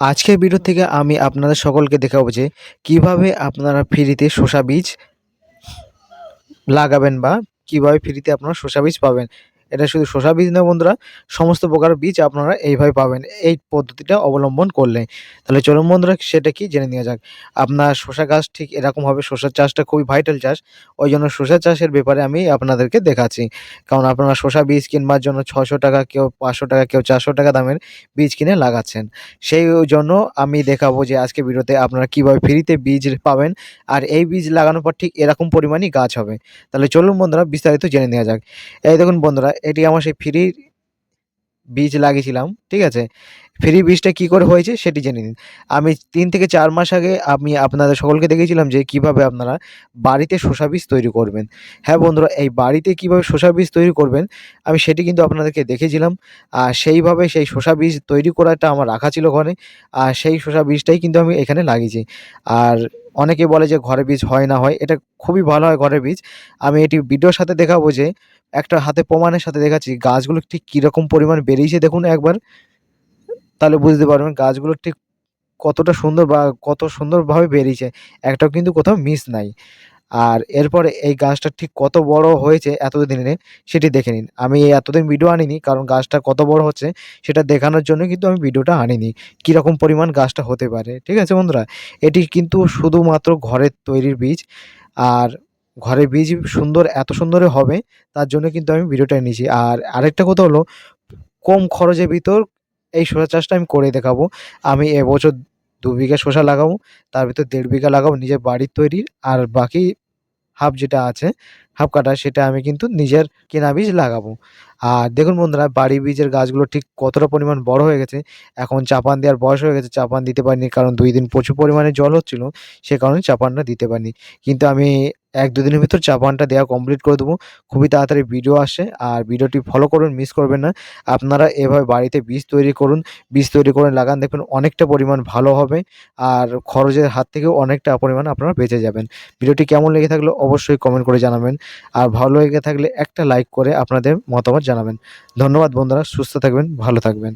আজকের ভিডিও থেকে আমি আপনাদের সকলকে দেখাবো যে কীভাবে আপনারা ফ্রিতে শসা বীজ লাগাবেন বা কীভাবে ফ্রিতে আপনারা শসা বীজ পাবেন। এটা শুধু শসা বীজ নয় বন্ধুরা, সমস্ত প্রকার বীজ আপনারা এইভাবে পাবেন। এই পদ্ধতিটা অবলম্বন করলে। তাহলে চলুন বন্ধুরা, সেটা কি জেনে নেওয়া যাক। আপনার শসা গাছ ঠিক এরকম হবে, শসার চাষটা খুবই ভাইটাল চাষ। ওই জন্য শসা চাষের ব্যাপারে আমি আপনাদেরকে দেখাচ্ছি। কারণ আপনারা শসা বীজ কিনবার জন্য ছশো টাকা কেউ পাঁচশো টাকা, কেউ চারশো টাকা দামের বীজ কিনে লাগাচ্ছেন। সেই জন্য আমি দেখাবো যে আজকে ভিডিওতে আপনারা কীভাবে ফ্রিতে বীজ পাবেন। আর এই বীজ লাগানোর পর ঠিক এরকম পরিমাণই গাছ হবে। তাহলে চলুন বন্ধুরা, বিস্তারিত জেনে নেওয়া যাক। এই দেখুন বন্ধুরা এটি আমার সেই ফ্রি বীজ লাগিয়েছিলাম, ঠিক আছে? ফ্রি বীজটা কি করে হয়েছে সেটি জেনে নিন। আমি তিন থেকে চার মাস আগে আমি আপনাদের সকলকে দেখেছিলাম যে কীভাবে আপনারা বাড়িতে শসা বীজ তৈরি করবেন। হ্যাঁ বন্ধুরা, এই বাড়িতে কীভাবে শসা বীজ তৈরি করবেন, আমি সেটি কিন্তু আপনাদেরকে দেখেছিলাম। আর সেইভাবে সেই শসা বীজ তৈরি করাটা আমার রাখা ছিল ঘরে। আর সেই শসা বীজটাই কিন্তু আমি এখানে লাগিয়েছি। আর অনেকে বলে যে ঘরে বীজ হয় না, হয়। এটা খুবই ভালো হয় ঘরে বীজ। আমি এটি ভিডিওর সাথে দেখাবো যে একটা হাতে প্রমাণের সাথে দেখাচ্ছি, গাছগুলো ঠিক কীরকম পরিমাণ বেরিয়েছে দেখুন একবার। তাহলে বুঝতে পারবেন গাছগুলো ঠিক কতটা সুন্দর বা কত সুন্দরভাবে বেরিয়েছে। একটাও কিন্তু কোথাও মিস নাই। আর এরপরে এই গাছটা ঠিক কত বড় হয়েছে এতদিনে সেটি দেখে নিন। আমি এতদিন ভিডিও আনিনি, কারণ গাছটা কত বড় হচ্ছে সেটা দেখানোর জন্য কিন্তু আমি ভিডিওটা আনিনি। কীরকম পরিমাণ গাছটা হতে পারে, ঠিক আছে বন্ধুরা? এটি কিন্তু শুধুমাত্র ঘরের তৈরির বীজ, আর ঘরের বীজ সুন্দর, এত সুন্দর হবে, তার জন্য কিন্তু আমি ভিডিওটা নিয়েছি আর আরেকটা কথা হলো, কম খরচের ভিতর এই সোজা চাষটা আমি করে দেখাবো। আমি এবছর দু বিঘা শসা লাগাবো, তার ভিতর দেড় বিঘা লাগাবো, নিজের বাড়ির তৈরির, আর বাকি হাফ যেটা আছে, হাফ কাটা, সেটা আমি কিন্তু নিজের কেনা বীজ লাগাবো। আর দেখুন বন্ধুরা, বাড়ি বীজের গাছগুলো ঠিক কতটা পরিমাণ বড় হয়ে গেছে, এখন চাপান দেওয়ার বয়স হয়ে গেছে, চাপান দিতে পারিনি, কারণ দুই দিন প্রচুর পরিমাণে জল হচ্ছিল, সে কারণে চাপানটা দিতে পারিনি। কিন্তু আমি এক দু দিনের ভিতর চাপানটা দেওয়া কমপ্লিট করে দেবো। খুবই তাড়াতাড়ি ভিডিও আসে আর ভিডিওটি ফলো করুন মিস করবেন না। আপনারা এভাবে বাড়িতে বীজ তৈরি করুন, বীজ তৈরি করে লাগান, দেখবেন অনেকটা পরিমাণ ভালো হবে আর খরচের হাত থেকেও অনেকটা পরিমাণ আপনারা বেঁচে যাবেন। ভিডিওটি কেমন লেগে থাকলে অবশ্যই কমেন্ট করে জানাবেন আর ভালো লেগে থাকলে একটা লাইক করে আপনাদের মতামত জানাবেন। ধন্যবাদ বন্ধুরা, সুস্থ থাকবেন, ভালো থাকবেন।